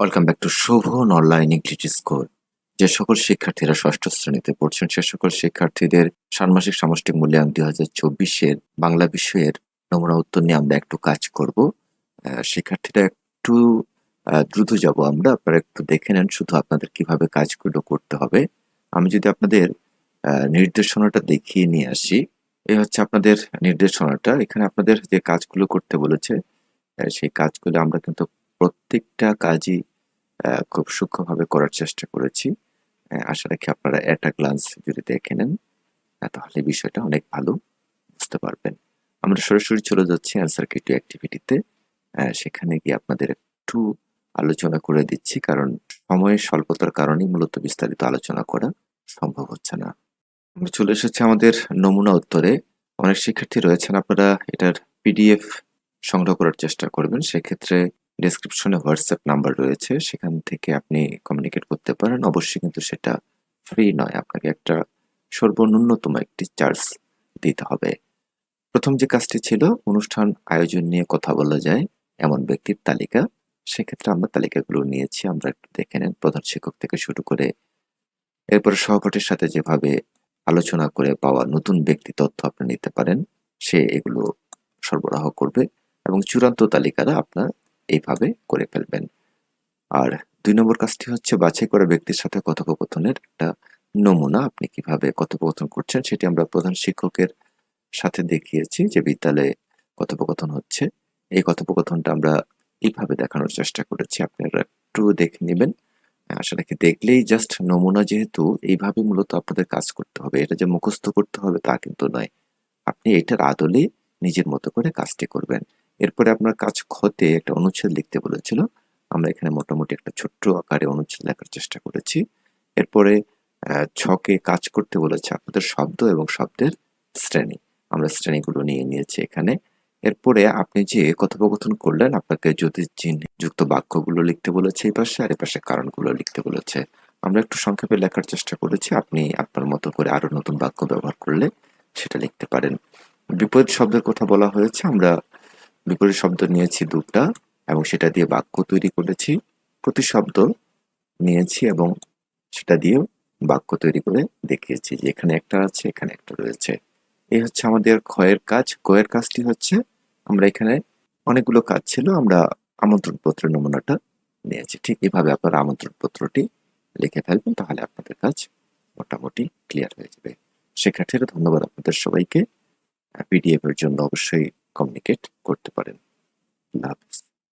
Welcome back to Shovon online English school যে সকল শিক্ষার্থীরা ষষ্ঠ শ্রেণীতে পড়ছেন, সে সকল শিক্ষার্থীদের ষান্মাসিক সামষ্টিক মূল্যায়ন দুই হাজার চব্বিশের বাংলা বিষয়ের নমুনা উত্তর নিয়ে আমরা একটু কাজ করব। শিক্ষার্থীরা একটু দ্রুত যাব আমরা, আপনারা একটু দেখে নেন শুধু আপনাদের কীভাবে কাজগুলো করতে হবে। আমি যদি আপনাদের নির্দেশনাটা দেখিয়ে নিয়ে আসি। এই হচ্ছে আপনাদের নির্দেশনাটা। এখানে আপনাদের যে কাজগুলো করতে বলেছে সেই কাজগুলো আমরা কিন্তু প্রত্যেকটা কাজই খুব সূক্ষ্মভাবে করার চেষ্টা করেছি। আশা রাখি আপনারা একটা গ্লান্স যদি দেখে নেন তাহলে বিষয়টা অনেক ভালো, বুঝতে পারবেন। আমরা সরাসরি চলে যাচ্ছি অ্যান্সার কিটু অ্যাক্টিভিটিতে সেখানে গিয়ে আপনাদের একটু আলোচনা করে দিচ্ছি, কারণ সময়ের স্বল্পতার কারণেই মূলত বিস্তারিত আলোচনা করা সম্ভব হচ্ছে না। আমরা চলে এসেছি আমাদের নমুনা উত্তরে। অনেক শিক্ষার্থী রয়েছেন, আপনারা এটার পিডিএফ সংগ্রহ করার চেষ্টা করবেন। সেক্ষেত্রে ডেসক্রিপশনে হোয়াটসঅ্যাপ নাম্বার রয়েছে, সেখান থেকে আপনি কমিউনিকেট করতে পারেন। অবশ্যই কিন্তু সেটা ফ্রি নয়, আপনাকে একটা সর্বন্যূনতম একটি চার্জ দিতে হবে। প্রথম যে কাজটি ছিল, অনুষ্ঠান আয়োজন নিয়ে কথা বলা যায় এমন ব্যক্তির তালিকা। সেক্ষেত্রে আমরা তালিকাগুলো নিয়েছি, আমরা একটু দেখে নেন। প্রধান শিক্ষক থেকে শুরু করে এরপর সহপাঠীর সাথে যেভাবে আলোচনা করে পাওয়া নতুন ব্যক্তি তথ্য আপনি নিতে পারেন, সে এগুলো সরবরাহ করবে এবং চূড়ান্ত তালিকাটা আপনার এইভাবে করে ফেলবেন। আর দুই নম্বর কাজটি হচ্ছে বাছাই করা ব্যক্তির সাথে কথোপকথনের একটা নমুনা, আপনি কীভাবে কথোপকথন করছেন সেটি আমরা প্রধান শিক্ষকের সাথে দেখিয়েছি যে বিদ্যালয়ে কথোপকথন হচ্ছে। এই কথোপকথনটা আমরা এইভাবে দেখানোর চেষ্টা করেছি আপনারা একটু দেখে নেবেন। আসলে কি দেখলেই জাস্ট নমুনা যেহেতু এইভাবে মূলত আপনাদের কাজ করতে হবে। এটা যে মুখস্থ করতে হবে তা কিন্তু নয়। আপনি এটার আদলে নিজের মতো করে কাজটি করবেন। এরপরে আপনার কাজ খতে একটা অনুচ্ছেদ লিখতে বলেছিল। আমরা এখানে মোটামুটি একটা ছোট্ট আকারে অনুচ্ছেদ লেখার চেষ্টা করেছি। এরপরে ছকে কাজ করতে বলেছে আপনাদের শব্দ এবং শব্দের শ্রেণি। আমরা শ্রেণীগুলো নিয়ে নিয়েছি এখানে। এরপরে আপনি যে কথোপকথন করলেন, আপনাকে যদি চিহ্ন যুক্ত বাক্যগুলো লিখতে বলেছে এই পাশে, আর এই পাশে কারণগুলো লিখতে বলেছে। আমরা একটু সংক্ষেপে লেখার চেষ্টা করেছি। আপনি আপনার মতো করে আরও নতুন বাক্য ব্যবহার করলে সেটা লিখতে পারেন। বিপরীত শব্দের কথা বলা হয়েছে, আমরা বিপরীত শব্দ নিয়েছি দুটা, এবং সেটা দিয়ে বাক্য তৈরি করেছি, প্রতি শব্দ নিয়েছি এবং সেটা দিয়েও বাক্য তৈরি করে দেখিয়েছি যে এখানে একটা আছে, এখানে একটা রয়েছে। এই হচ্ছে আমাদের ক্ষয়ের কাজ। কয়ের কাজটি হচ্ছে, আমরা এখানে অনেকগুলো কাজ ছিল, আমরা আমন্ত্রণ পত্রের নমুনাটা নিয়েছি। ঠিক এভাবে আপনারা আমন্ত্রণ পত্রটি লিখে ফেলবেন, তাহলে আপনাদের কাজ মোটামুটি ক্লিয়ার হয়ে যাবে। শিক্ষার্থীরা, ধন্যবাদ আপনাদের সবাইকে। পিডিএফ এর জন্য অবশ্যই কমিউনিকেট করতে পারেন। আল্লাহ